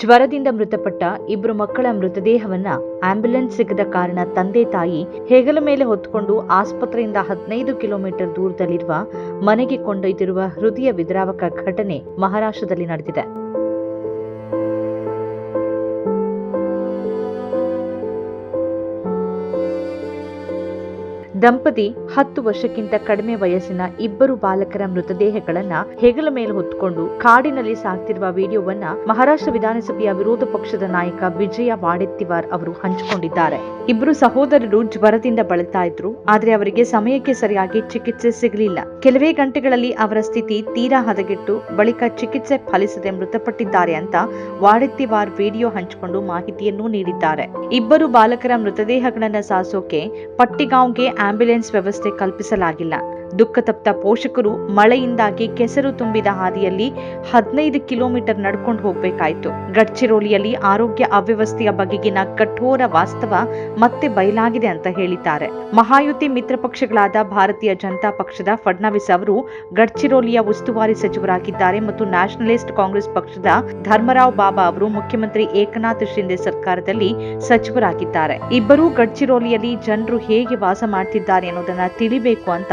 ಜ್ವರದಿಂದ ಮೃತಪಟ್ಟ ಇಬ್ಬರು ಮಕ್ಕಳ ಮೃತದೇಹವನ್ನ ಆಂಬ್ಯುಲೆನ್ಸ್ ಸಿಗದ ಕಾರಣ ತಂದೆ ತಾಯಿ ಹೆಗಲ ಮೇಲೆ ಹೊತ್ತುಕೊಂಡು ಆಸ್ಪತ್ರೆಯಿಂದ ಹದಿನೈದು ಕಿಲೋಮೀಟರ್ ದೂರದಲ್ಲಿರುವ ಮನೆಗೆ ಕೊಂಡೊಯ್ದಿರುವ ಹೃದಯ ವಿದ್ರಾವಕ ಘಟನೆ ಮಹಾರಾಷ್ಟ್ರದಲ್ಲಿ ನಡೆದಿದೆ. ದಂಪತಿ ಹತ್ತು ವರ್ಷಕ್ಕಿಂತ ಕಡಿಮೆ ವಯಸ್ಸಿನ ಇಬ್ಬರು ಬಾಲಕರ ಮೃತದೇಹಗಳನ್ನ ಹೆಗಲ ಮೇಲೆ ಹೊತ್ತುಕೊಂಡು ಕಾಡಿನಲ್ಲಿ ಸಾಕ್ತಿರುವ ವಿಡಿಯೋವನ್ನ ಮಹಾರಾಷ್ಟ್ರ ವಿಧಾನಸಭೆಯ ವಿರೋಧ ಪಕ್ಷದ ನಾಯಕ ವಿಜಯ ವಾಡೆತ್ತಿವಾರ್ ಅವರು ಹಂಚಿಕೊಂಡಿದ್ದಾರೆ. ಇಬ್ಬರು ಸಹೋದರರು ಜ್ವರದಿಂದ ಬಳಲ್ತಾ ಇದ್ರು. ಆದರೆ ಅವರಿಗೆ ಸಮಯಕ್ಕೆ ಸರಿಯಾಗಿ ಚಿಕಿತ್ಸೆ ಸಿಗಲಿಲ್ಲ. ಕೆಲವೇ ಗಂಟೆಗಳಲ್ಲಿ ಅವರ ಸ್ಥಿತಿ ತೀರಾ ಹದಗೆಟ್ಟು ಬಳಿಕ ಚಿಕಿತ್ಸೆ ಫಲಿಸದೆ ಮೃತಪಟ್ಟಿದ್ದಾರೆ ಅಂತ ವಾಡೆತ್ತಿವಾರ್ ವಿಡಿಯೋ ಹಂಚಿಕೊಂಡು ಮಾಹಿತಿಯನ್ನು ನೀಡಿದ್ದಾರೆ. ಇಬ್ಬರು ಬಾಲಕರ ಮೃತದೇಹಗಳನ್ನ ಸಾಸೋಕೆ ಪಟ್ಟಿಗಾಂವ್ಗೆ ಆಂಬ್ಯುಲೆನ್ಸ್ ವ್ಯವಸ್ಥೆ ಕಲ್ಪಿಸಲಾಗಿಲ್ಲ. ದುಃಖತಪ್ತ ಪೋಷಕರು ಮಳೆಯಿಂದಾಗಿ ಕೆಸರು ತುಂಬಿದ ಹಾದಿಯಲ್ಲಿ ಹದಿನೈದು ಕಿಲೋಮೀಟರ್ ನಡ್ಕೊಂಡು ಹೋಗ್ಬೇಕಾಯ್ತು. ಗಡ್ಚಿರೋಲಿಯಲ್ಲಿ ಆರೋಗ್ಯ ಅವ್ಯವಸ್ಥೆಯ ಬಗೆಗಿನ ಕಠೋರ ವಾಸ್ತವ ಮತ್ತೆ ಬಯಲಾಗಿದೆ ಅಂತ ಹೇಳಿದ್ದಾರೆ. ಮಹಾಯುತಿ ಮಿತ್ರ ಪಕ್ಷಗಳಾದ ಭಾರತೀಯ ಜನತಾ ಪಕ್ಷದ ಫಡ್ನವಿಸ್ ಅವರು ಗಡ್ಚಿರೋಲಿಯ ಉಸ್ತುವಾರಿ ಸಚಿವರಾಗಿದ್ದಾರೆ ಮತ್ತು ನ್ಯಾಷನಲಿಸ್ಟ್ ಕಾಂಗ್ರೆಸ್ ಪಕ್ಷದ ಧರ್ಮರಾವ್ ಬಾಬಾ ಅವರು ಮುಖ್ಯಮಂತ್ರಿ ಏಕನಾಥ್ ಶಿಂದೆ ಸರ್ಕಾರದಲ್ಲಿ ಸಚಿವರಾಗಿದ್ದಾರೆ. ಇಬ್ಬರೂ ಗಡ್ಚಿರೋಲಿಯಲ್ಲಿ ಜನರು ಹೇಗೆ ವಾಸ ಮಾಡ್ತಿದ್ದಾರೆ ಅನ್ನೋದನ್ನ ತಿಳಿಬೇಕು ಅಂತ